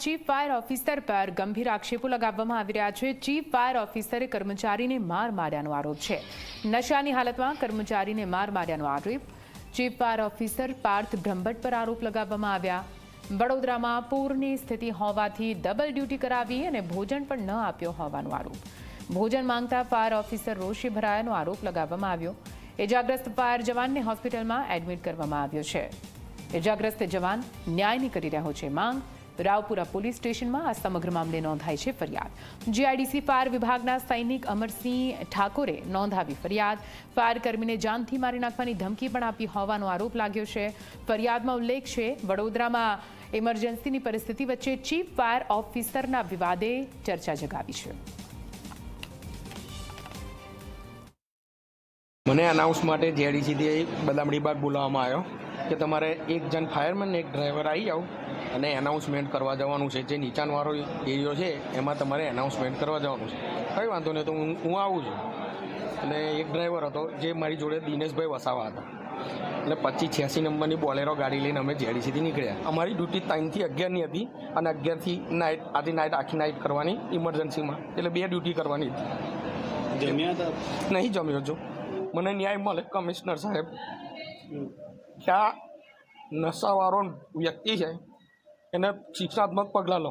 Chief fire officer પર ગંભીર આક્ષેપો લગાવવામાં આવી રહ્યા છે. ચીફ ફાયર ઓફિસરે કર્મચારીને માર માર્યાનો આરોપ છે. નશાની હાલતમાં કર્મચારીને માર માર્યાનો આરોપ. Chief fire officer Parth Brahmbhatt પર આરોપ લગાવવામાં આવ્યા. વડોદરામાં પૂરની સ્થિતિ હોવાથી ડબલ ડ્યુટી કરાવી અને ભોજન પણ ન આપ્યો હોવાનો આરોપ. ભોજન માંગતા ફાયર ઓફિસર રોષે ભરાયાનો આરોપ લગાવવામાં આવ્યો. ઇજાગ્રસ્ત ફાયર જવાનને હોસ્પિટલમાં એડમિટ કરવામાં આવ્યો છે. ઇજાગ્રસ્ત જવાન ન્યાયની કરી રહ્યો છે. માંગ રાવપુરા પોલીસ સ્ટેશનમાં આ સમગ્ર મામલે નોંધાઈ છે ફરિયાદ. જીઆઈડીસી ફાયર વિભાગના સૈનિક અમરસિંહ ઠાકોરે નોંધાવી ફરિયાદ. ફાયર કર્મીને જાનથી મારી નાખવાની ધમકી પણ આપી હોવાનો આરોપ લાગ્યો છે. ફરિયાદમાં ઉલ્લેખ છે, વડોદરામાં ઇમરજન્સીની પરિસ્થિતિ વચ્ચે ચીફ ફાયર ઓફિસરના વિવાદે ચર્ચા જગાવી છે. મને અનાઉન્સ માટે જીઆઈડીસીથી બદામડી બાગ બોલાવવામાં આવ્યો કે તમારે એક જણ ફાયરમેન એક ડ્રાઈવર આવી. જાઓ અને એનાઉન્સમેન્ટ કરવા જવાનું છે. જે નીચાણવાળો એરિયો છે એમાં તમારે એનાઉન્સમેન્ટ કરવા જવાનું છે. કંઈ વાંધો નહીં તો હું હું આવું છું. એટલે એક ડ્રાઈવર હતો જે મારી જોડે દિનેશભાઈ વસાવા હતા. એટલે પચીસ છ્યાસી નંબરની બોલેરો ગાડી લઈને અમે જેડીસીથી નીકળ્યા. અમારી ડ્યુટી ત્રણથી અગિયારની હતી અને અગિયારથી નાઇટ આજે નાઇટ આખી નાઇટ કરવાની ઇમરજન્સીમાં એટલે બે ડ્યુટી કરવાની હતી. જમ્યા હતા? નહીં જમ્યો જો. મને ન્યાય મળે કમિશનર સાહેબ. ક્યાં નશાવાળો વ્યક્તિ છે. એને શિક્ષાત્મક પગલાં લો.